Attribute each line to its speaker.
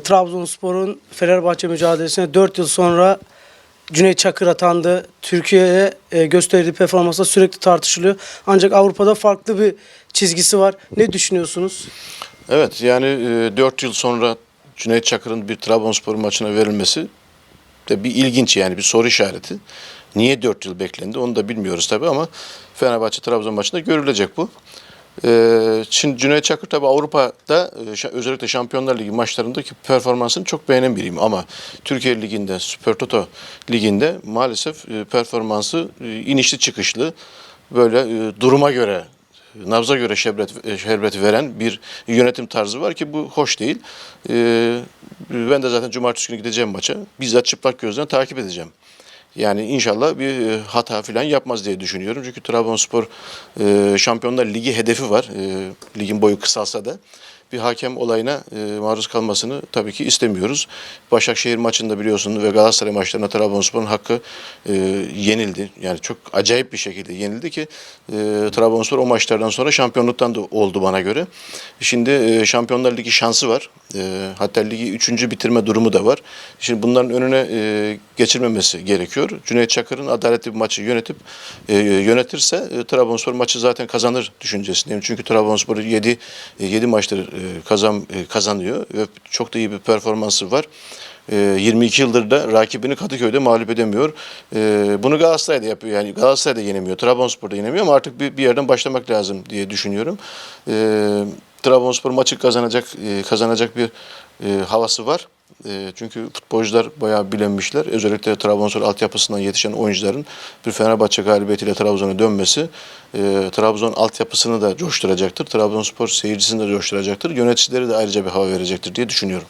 Speaker 1: Trabzonspor'un Fenerbahçe mücadelesine 4 yıl sonra Cüneyt Çakır atandı. Türkiye'ye e, gösterdiği performansla sürekli tartışılıyor. Ancak Avrupa'da farklı bir çizgisi var. Ne düşünüyorsunuz?
Speaker 2: Evet yani 4 yıl sonra Cüneyt Çakır'ın bir Trabzonspor maçına verilmesi de bir ilginç yani bir soru işareti. Niye 4 yıl beklendi onu da bilmiyoruz tabii ama Fenerbahçe Trabzon maçında görülecek bu. Ee, Şimdi Cüneyt Çakır tabii Avrupa'da e, özellikle Şampiyonlar Ligi maçlarındaki performansını çok beğenen biriyim ama Türkiye Ligi'nde, Süper Toto Ligi'nde maalesef e, performansı e, inişli çıkışlı böyle duruma göre nabza göre şerbet, şerbet veren bir yönetim tarzı var ki bu hoş değil. Ee, ben de zaten cumartesi günü gideceğim maça. Bizzat çıplak gözden takip edeceğim. Yani inşallah bir e, hata falan yapmaz diye düşünüyorum. Çünkü Trabzonspor e, Şampiyonlar Ligi hedefi var. E, ligin boyu kısalsa da bir hakem olayına e, maruz kalmasını tabii ki istemiyoruz. Başakşehir maçında biliyorsun ve Galatasaray maçlarında Trabzonspor'un hakkı e, yenildi. Yani çok acayip bir şekilde yenildi ki e, Trabzonspor o maçlardan sonra şampiyonluktan da oldu bana göre. Şimdi e, Şampiyonlar Ligi şansı var. Hatta ligi üçüncü bitirme durumu da var. Şimdi bunların önüne e, geçirmemesi gerekiyor. Cüneyt Çakır'ın adaletli bir maçı yönetip yönetirse Trabzonspor maçı zaten kazanır düşüncesindeyim. Çünkü Trabzonspor 7 7 maçtır kazan e, kazanıyor ve çok da iyi bir performansı var. E, 22 yıldır da rakibini Kadıköy'de mağlup edemiyor. E, bunu Galatasaray da yapıyor. Yani Galatasaray da yenemiyor. Trabzonspor da yenemiyor ama artık bir, bir yerden başlamak lazım diye düşünüyorum. E, Trabzonspor maçı kazanacak e, kazanacak bir e, havası var. E, çünkü futbolcular bayağı bilenmişler. Özellikle Trabzonspor altyapısından yetişen oyuncuların bir Fenerbahçe galibiyetiyle Trabzon'a dönmesi e, Trabzon altyapısını da coşturacaktır. Trabzonspor seyircisini de coşturacaktır. Yöneticileri de ayrıca bir hava verecektir diye düşünüyorum.